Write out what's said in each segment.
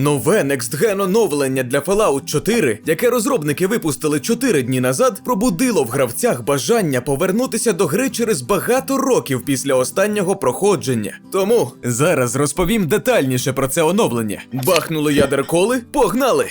Нове Next-Gen оновлення для Fallout 4, яке розробники випустили 4 дні назад, пробудило в гравцях бажання повернутися до гри через багато років після останнього проходження. Тому зараз розповім детальніше про це оновлення. Бахнули ядерколи, погнали!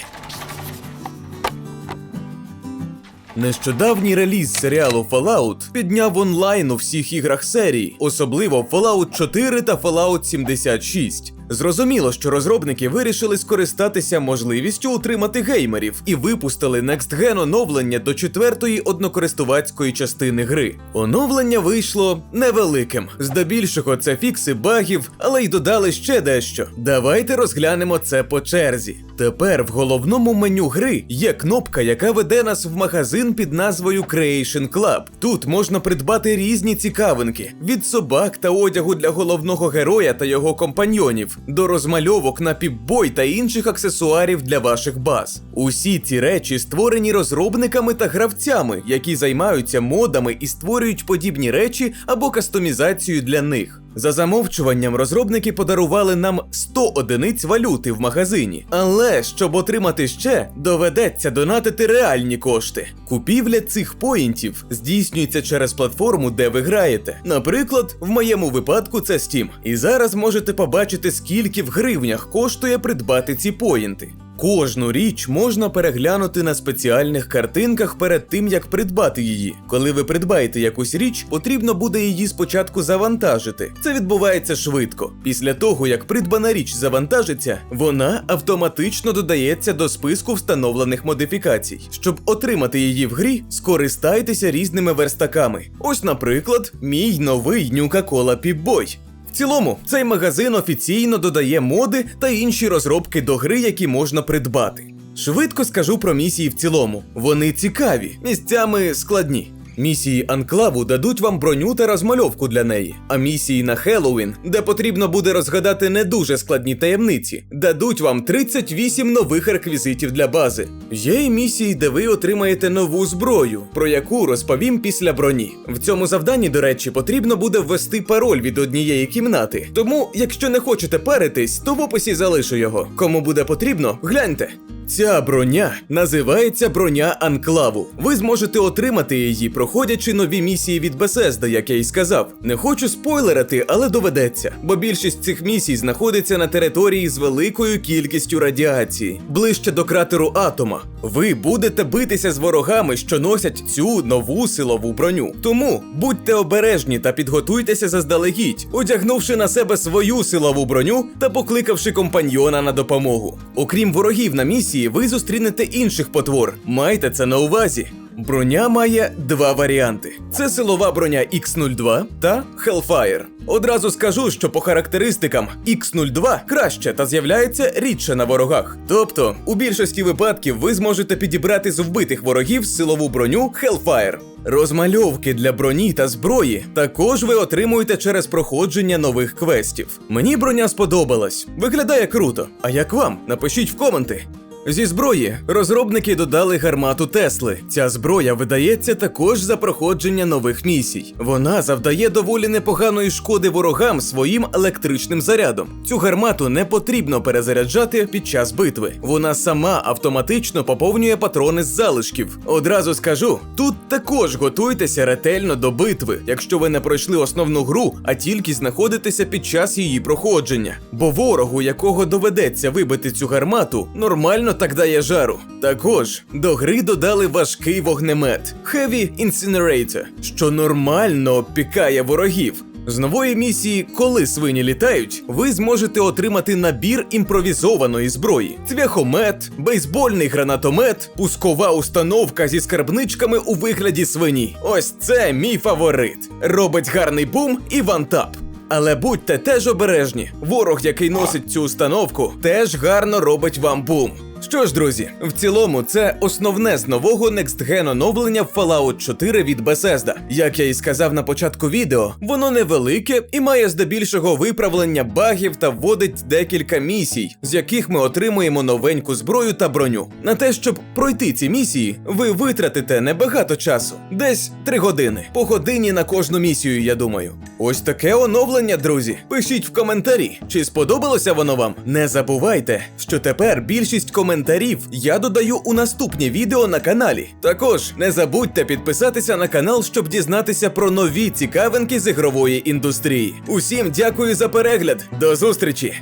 Нещодавній реліз серіалу Fallout підняв онлайн у всіх іграх серії, особливо Fallout 4 та Fallout 76. Зрозуміло, що розробники вирішили скористатися можливістю утримати геймерів і випустили Next Gen оновлення до четвертої однокористувацької частини гри. Оновлення вийшло невеликим. Здебільшого це фікси багів, але й додали ще дещо. Давайте розглянемо це по черзі. Тепер в головному меню гри є кнопка, яка веде нас в магазин під назвою Creation Club. Тут можна придбати різні цікавинки від собак та одягу для головного героя та його компаньйонів до розмальовок на піпбой та інших аксесуарів для ваших баз. Усі ці речі створені розробниками та гравцями, які займаються модами і створюють подібні речі або кастомізацію для них. За замовчуванням розробники подарували нам 100 одиниць валюти в магазині. Але щоб отримати ще, доведеться донатити реальні кошти. Купівля цих поінтів здійснюється через платформу, де ви граєте. Наприклад, в моєму випадку це Steam. І зараз можете побачити, скільки в гривнях коштує придбати ці поінти. Кожну річ можна переглянути на спеціальних картинках перед тим, як придбати її. Коли ви придбаєте якусь річ, потрібно буде її спочатку завантажити. Це відбувається швидко. Після того, як придбана річ завантажиться, вона автоматично додається до списку встановлених модифікацій. Щоб отримати її в грі, скористайтеся різними верстаками. Ось, наприклад, мій новий Nuka-Cola Pip-Boy. В цілому, цей магазин офіційно додає моди та інші розробки до гри, які можна придбати. Швидко скажу про місії в цілому. Вони цікаві, місцями складні. Місії Анклаву дадуть вам броню та розмальовку для неї, а місії на Хеллоуін, де потрібно буде розгадати не дуже складні таємниці, дадуть вам 38 нових реквізитів для бази. Є й місії, де ви отримаєте нову зброю, про яку розповім після броні. В цьому завданні, до речі, потрібно буде ввести пароль від однієї кімнати. Тому, якщо не хочете паритись, то в описі залишу його. Кому буде потрібно, гляньте. Ця броня називається броня Анклаву. Ви зможете отримати її, проходячи нові місії від Bethesda, як я й сказав. Не хочу спойлерити, але доведеться, бо більшість цих місій знаходиться на території з великою кількістю радіації, ближче до кратеру Атома. Ви будете битися з ворогами, що носять цю нову силову броню. Тому будьте обережні та підготуйтеся заздалегідь, одягнувши на себе свою силову броню та покликавши компаньйона на допомогу. Окрім ворогів на місії, ви зустрінете інших потвор. Майте це на увазі. Броня має два варіанти: це силова броня X02 та Hellfire. Одразу скажу, що по характеристикам X02 краще та з'являється рідше на ворогах. Тобто, у більшості випадків ви зможете підібрати з вбитих ворогів силову броню Hellfire. Розмальовки для броні та зброї також ви отримуєте через проходження нових квестів. Мені броня сподобалась, виглядає круто. А як вам? Напишіть в коменти. Зі зброї розробники додали гармату Тесли. Ця зброя видається також за проходження нових місій. Вона завдає доволі непоганої шкоди ворогам своїм електричним зарядом. Цю гармату не потрібно перезаряджати під час битви. Вона сама автоматично поповнює патрони з залишків. Одразу скажу, тут також готуйтеся ретельно до битви, якщо ви не пройшли основну гру, а тільки знаходитеся під час її проходження. Бо ворогу, якого доведеться вибити цю гармату, нормально так дає жару. Також до гри додали важкий вогнемет Heavy Incinerator, що нормально обпікає ворогів. З нової місії, коли свині літають, ви зможете отримати набір імпровізованої зброї: цвяхомет, бейсбольний гранатомет, пускова установка зі скарбничками у вигляді свині. Ось це мій фаворит. Робить гарний бум і вантап. Але будьте теж обережні. Ворог, який носить цю установку, теж гарно робить вам бум. Що ж, друзі, в цілому це основне з нового Gen оновлення Fallout 4 від Bethesda. Як я і сказав на початку відео, воно невелике і має здебільшого виправлення багів та вводить декілька місій, з яких ми отримуємо новеньку зброю та броню. На те, щоб пройти ці місії, ви витратите небагато часу, десь 3 години. По годині на кожну місію, я думаю. Ось таке оновлення, друзі. Пишіть в коментарі, чи сподобалося воно вам. Не забувайте, що тепер більшість коментарів я додаю у наступні відео на каналі. Також не забудьте підписатися на канал, щоб дізнатися про нові цікавинки з ігрової індустрії. Усім дякую за перегляд. До зустрічі!